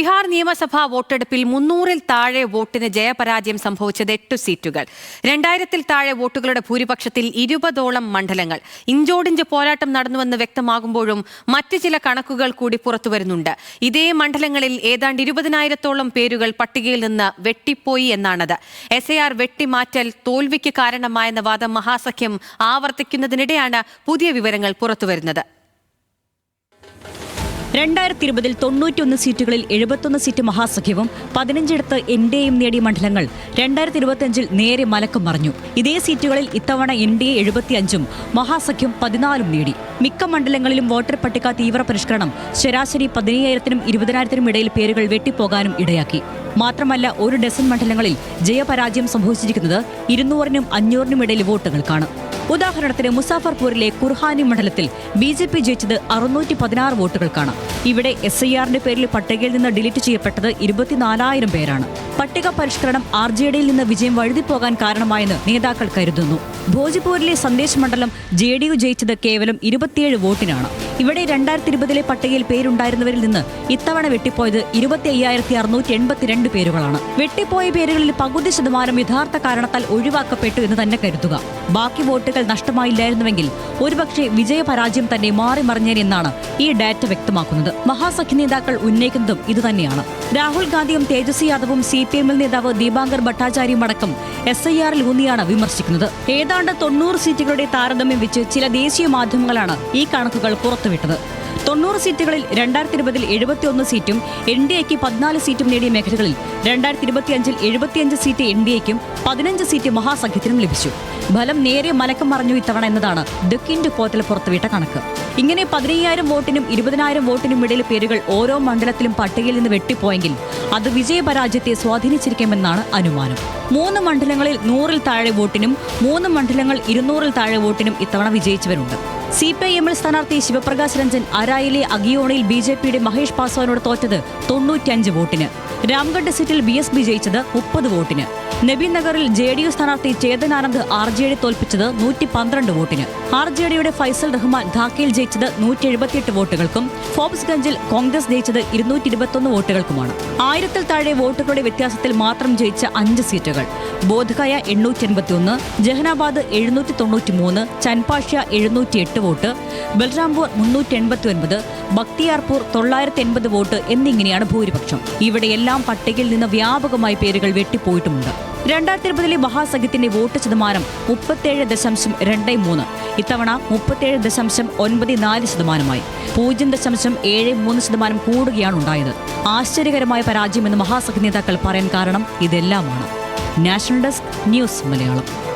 ബീഹാർ നിയമസഭാ വോട്ടെടുപ്പിൽ മുന്നൂറിൽ താഴെ വോട്ടിന് ജയപരാജയം സംഭവിച്ചത് എട്ട് സീറ്റുകൾ. രണ്ടായിരത്തിൽ താഴെ വോട്ടുകളുടെ ഭൂരിപക്ഷത്തിൽ ഇരുപതോളം മണ്ഡലങ്ങൾ. ഇഞ്ചോടിഞ്ച് പോരാട്ടം നടന്നുവെന്ന് വ്യക്തമാകുമ്പോഴും മറ്റ് ചില കണക്കുകൾ കൂടി പുറത്തുവരുന്നുണ്ട് ഇതേ മണ്ഡലങ്ങളിൽ ഏതാണ്ട് ഇരുപതിനായിരത്തോളം പേരുകൾ പട്ടികയിൽ നിന്ന് വെട്ടിപ്പോയി എന്നാണത്. എസ് എ ആർ വെട്ടിമാറ്റൽ തോൽവിക്ക് കാരണമായെന്ന വാദം മഹാസഖ്യം ആവർത്തിക്കുന്നതിനിടെയാണ് പുതിയ വിവരങ്ങൾ പുറത്തുവരുന്നത് രണ്ടായിരത്തി ഇരുപതിൽ തൊണ്ണൂറ്റിയൊന്ന് സീറ്റുകളിൽ എഴുപത്തൊന്ന് സീറ്റ് മഹാസഖ്യവും പതിനഞ്ചിടത്ത് എൻ ഡി എയും നേടിയ മണ്ഡലങ്ങൾ രണ്ടായിരത്തി ഇരുപത്തിയഞ്ചിൽ നേരെ മലക്കം മറിഞ്ഞു. ഇതേ സീറ്റുകളിൽ ഇത്തവണ എൻ ഡി എ എഴുപത്തിയഞ്ചും മഹാസഖ്യം പതിനാലും നേടി. മിക്ക മണ്ഡലങ്ങളിലും വോട്ടർ പട്ടിക തീവ്ര പരിഷ്കരണം ശരാശരി പതിനയ്യായിരത്തിനും ഇരുപതിനായിരത്തിനും ഇടയിൽ പേരുകൾ വെട്ടിപ്പോകാനും ഇടയാക്കി. മാത്രമല്ല ഒരു ഡസൻ മണ്ഡലങ്ങളിൽ ജയപരാജയം സംഭവിച്ചിരിക്കുന്നത് ഇരുന്നൂറിനും അഞ്ഞൂറിനും ഇടയിൽ വോട്ടുകൾക്കാണ്. ഉദാഹരണത്തിന് മുസാഫർപൂരിലെ കുർഹാനി മണ്ഡലത്തിൽ ബി ജെ പി ജയിച്ചത് അറുന്നൂറ്റി പതിനാറ് വോട്ടുകൾക്കാണ്. ഇവിടെ എസ് ഐ ആറിന്റെ പേരിൽ പട്ടികയിൽ നിന്ന് ഡിലീറ്റ് ചെയ്യപ്പെട്ടത് ഇരുപത്തിനാലായിരം പേരാണ്. പട്ടിക പരിഷ്കരണം ആർ ജെ ഡിയിൽ നിന്ന് വിജയം വഴുതിപ്പോകാൻ കാരണമായെന്ന് നേതാക്കൾ കരുതുന്നു. ഭോജ്പൂരിലെ സന്ദേശ് മണ്ഡലം ജെ ഡി യു ജയിച്ചത് കേവലം ഇരുപത്തിയേഴ് വോട്ടിനാണ്. ഇവിടെ രണ്ടായിരത്തി ഇരുപതിലെ പട്ടികയിൽ പേരുണ്ടായിരുന്നവരിൽ നിന്ന് ഇത്തവണ വെട്ടിപ്പോയത് ഇരുപത്തി അയ്യായിരത്തി അറുന്നൂറ്റി എൺപത്തിരണ്ട് പേരുകളാണ്. വെട്ടിപ്പോയ പേരുകളിൽ പകുതി ശതമാനം യഥാർത്ഥ കാരണത്താൽ ഒഴിവാക്കപ്പെട്ടു എന്ന് തന്നെ കരുതുക. ബാക്കി വോട്ടുകൾ നഷ്ടമായില്ലായിരുന്നുവെങ്കിൽ ഒരുപക്ഷെ വിജയപരാജയം തന്നെ മാറി മറിഞ്ഞേനെന്നാണ് ഈ ഡാറ്റ വ്യക്തമാക്കുന്നത്. മഹാസഖ്യ നേതാക്കൾ ഉന്നയിക്കുന്നതും ഇതുതന്നെയാണ്. രാഹുൽ ഗാന്ധിയും തേജസ്വി യാദവും സി പി എമ്മിൽ നേതാവ് ദീപാങ്കർ ഭട്ടാചാര്യയും അടക്കം എസ് ഐ ആറിൽ ഊന്നിയാണ് വിമർശിക്കുന്നത്. ഏതാണ്ട് തൊണ്ണൂറ് സീറ്റുകളുടെ താരതമ്യം വെച്ച് ചില ദേശീയ മാധ്യമങ്ങളാണ് ഈ കണക്കുകൾ പുറത്തുവിട്ടത്. തൊണ്ണൂറ് സീറ്റുകളിൽ രണ്ടായിരത്തി ഇരുപതിൽ എഴുപത്തിയൊന്ന് സീറ്റും എൻ ഡി എക്ക് പതിനാല് സീറ്റും നേടിയ മേഖലകളിൽ രണ്ടായിരത്തി ഇരുപത്തിയഞ്ചിൽ എഴുപത്തിയഞ്ച് സീറ്റ് എൻ ഡി എക്കും പതിനഞ്ച് സീറ്റ് മഹാസഖ്യത്തിനും ലഭിച്ചു. ഫലം നേരെ മലക്കം മറിഞ്ഞു ഇത്തവണ എന്നതാണ് ദക്കിൻഡ് പോർട്ടൽ പുറത്തുവിട്ട കണക്ക്. ഇങ്ങനെ പതിനയ്യായിരം വോട്ടിനും ഇരുപതിനായിരം വോട്ടിനും ഇടയിൽ പേരുകൾ ഓരോ മണ്ഡലത്തിലും പട്ടികയിൽ നിന്ന് വെട്ടിപ്പോയെങ്കിൽ അത് വിജയപരാജയത്തെ സ്വാധീനിച്ചിരിക്കുമെന്നാണ് അനുമാനം. മൂന്ന് മണ്ഡലങ്ങളിൽ നൂറിൽ താഴെ വോട്ടിനും മൂന്ന് മണ്ഡലങ്ങൾ ഇരുന്നൂറിൽ താഴെ വോട്ടിനും ഇത്തവണ വിജയിച്ചവരുണ്ട്. സി പി ഐ എമ്മിൽ സ്ഥാനാർത്ഥി ശിവപ്രകാശ് രഞ്ജൻ അരായിലെ അഗിയോണയിൽ ബി ജെ പിയുടെ മഹേഷ് പാസ്വാനോട് തോറ്റത് തൊണ്ണൂറ്റിയഞ്ച് വോട്ടിന്. രാംഗഡ് സീറ്റിൽ ബി എസ് പി ജയിച്ചത് മുപ്പത് വോട്ടിന്. നബീൻ നഗറിൽ ജെ ഡി യു സ്ഥാനാർത്ഥി Chetan Anand R J D തോൽപ്പിച്ചത് നൂറ്റി പന്ത്രണ്ട് വോട്ടിന്. ആർ ജെ ഡിയുടെ ഫൈസൽ റഹ്മാൻ ധാക്കയിൽ ജയിച്ചത് നൂറ്റി എഴുപത്തിയെട്ട് വോട്ടുകൾക്കും ഫോബ്സ്ഗഞ്ചിൽ കോൺഗ്രസ് ജയിച്ചത് ഇരുന്നൂറ്റി ഇരുപത്തൊന്ന് വോട്ടുകൾക്കുമാണ്. ആയിരത്തിൽ താഴെ വോട്ടുകളുടെ വ്യത്യാസത്തിൽ മാത്രം ജയിച്ച അഞ്ച് സീറ്റുകൾ. ബോധഗയ എണ്ണൂറ്റി എൺപത്തിയൊന്ന് ജഹനാബാദ് എഴുന്നൂറ്റി തൊണ്ണൂറ്റി മൂന്ന് ചൻപാഷ്യ എഴുന്നൂറ്റി എട്ട് വോട്ട് ബൽറാംപൂർ മുന്നൂറ്റി എൺപത്തി ഒൻപത് ബക്തിയാർപൂർ തൊള്ളായിരത്തി എൺപത് വോട്ട് എന്നിങ്ങനെയാണ് ഭൂരിപക്ഷം. ഇവിടെയെല്ലാം പട്ടികയിൽ നിന്ന് വ്യാപകമായി പേരുകൾ വെട്ടിപ്പോയിട്ടുമുണ്ട്. രണ്ടായിരത്തി ഇരുപതിലെ മഹാസഖ്യത്തിന്റെ വോട്ട് ശതമാനം മുപ്പത്തേഴ് ദശാംശം രണ്ട് മൂന്ന് ഇത്തവണ മുപ്പത്തേഴ് ദശാംശം ഒൻപത് നാല് ശതമാനമായി. പൂജ്യം ദശാംശം ഏഴ് മൂന്ന് ശതമാനം കൂടുകയാണ് ഉണ്ടായത്. ആശ്ചര്യകരമായ പരാജയമെന്ന് മഹാസഖ്യ നേതാക്കൾ പറയാൻ കാരണം ഇതെല്ലാമാണ്. National desk news Malayalam.